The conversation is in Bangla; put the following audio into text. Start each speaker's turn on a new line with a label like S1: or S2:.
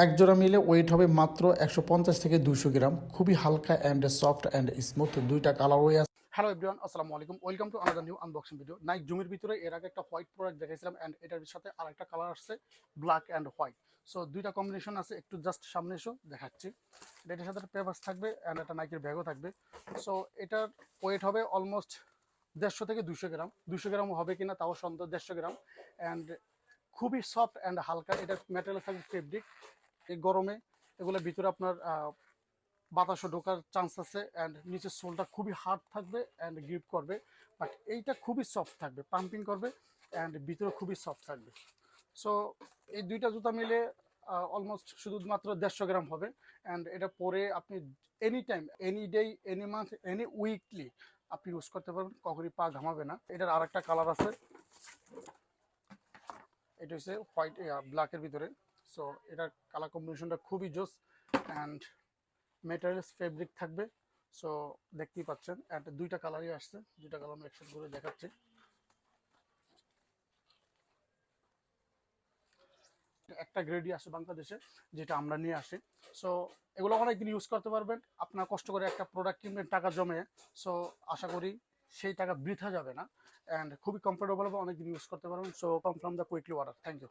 S1: এক জোড়া মিলে ওয়েট হবে মাত্র একশো পঞ্চাশ থেকে দুশো গ্রাম। খুবই হালকা অ্যান্ড সফট অ্যান্ড স্মুথ দুইটা কালার ওয়ে আছে। হ্যালো এভরিওয়ান আসসালামু আলাইকুম। Welcome to another new unboxing video Nike জুমির ভিতরে এর আগে একটা হোয়াইট প্রোডাক্ট দেখাইছিলাম অ্যান্ড এটার সাথে আরেকটা কালার আসছে ব্ল্যাক অ্যান্ড হোয়াইট সো দুইটা কম্বিনেশন আছে, একটু জাস্ট সামনে এসো, দেখাচ্ছি। এটার সাথে একটা পেপার্স থাকবে অ্যান্ড একটা নাইকের ব্যাগও থাকবে। সো এটার ওয়েট হবে অলমোস্ট দেড়শো থেকে দুশো গ্রাম। দুশো গ্রাম হবে কিনা তাও সন্দেহ, দেড়শো গ্রাম। অ্যান্ড খুবই সফট অ্যান্ড হালকা, এটার ম্যাটেরিয়াল থাকবে ফেব্রিক এই গরমে এগুলোর ভিতরে আপনার বাতাসও ঢোকার চান্স আছে অ্যান্ড নিচের সোলটা খুবই হার্ড থাকবে অ্যান্ড গ্রিপ করবে। বাট এইটা খুবই সফট থাকবে পাম্পিং করবে অ্যান্ড ভিতরে খুবই সফট থাকবে। সো এই দুইটা জুতা মিলে অলমোস্ট শুধুমাত্র দেড়শো গ্রাম হবে অ্যান্ড এটা পরে আপনি any time any day any month any weekly আপনি ইউজ করতে পারবেন, কখনই পা ঘামাবে না। এটার আর একটা কালার আছে, এটা হচ্ছে হোয়াইট ব্ল্যাকের ভিতরে। সো এটার কালার কম্বিনেশনটা খুবই জোস অ্যান্ড মেটেরিয়ালস ফেব্রিক থাকবে। সো দেখতেই পাচ্ছেন অ্যান্ড দুইটা কালারই আসছে, দুইটা কালার আমি একসাথে করে দেখাচ্ছি। একটা গ্রেডই আসে বাংলাদেশে, যেটা আমরা নিয়ে আসি। সো এগুলো অনেকদিন ইউজ করতে পারবেন, আপনার কষ্ট করে একটা প্রোডাক্ট কিনবেন, টাকা জমে। সো আশা করি সেই টাকা বৃথা যাবে না অ্যান্ড খুবই কমফোর্টেবল হবে অনেকদিন ইউজ করতে পারবেন। So confirm the quickly order thank you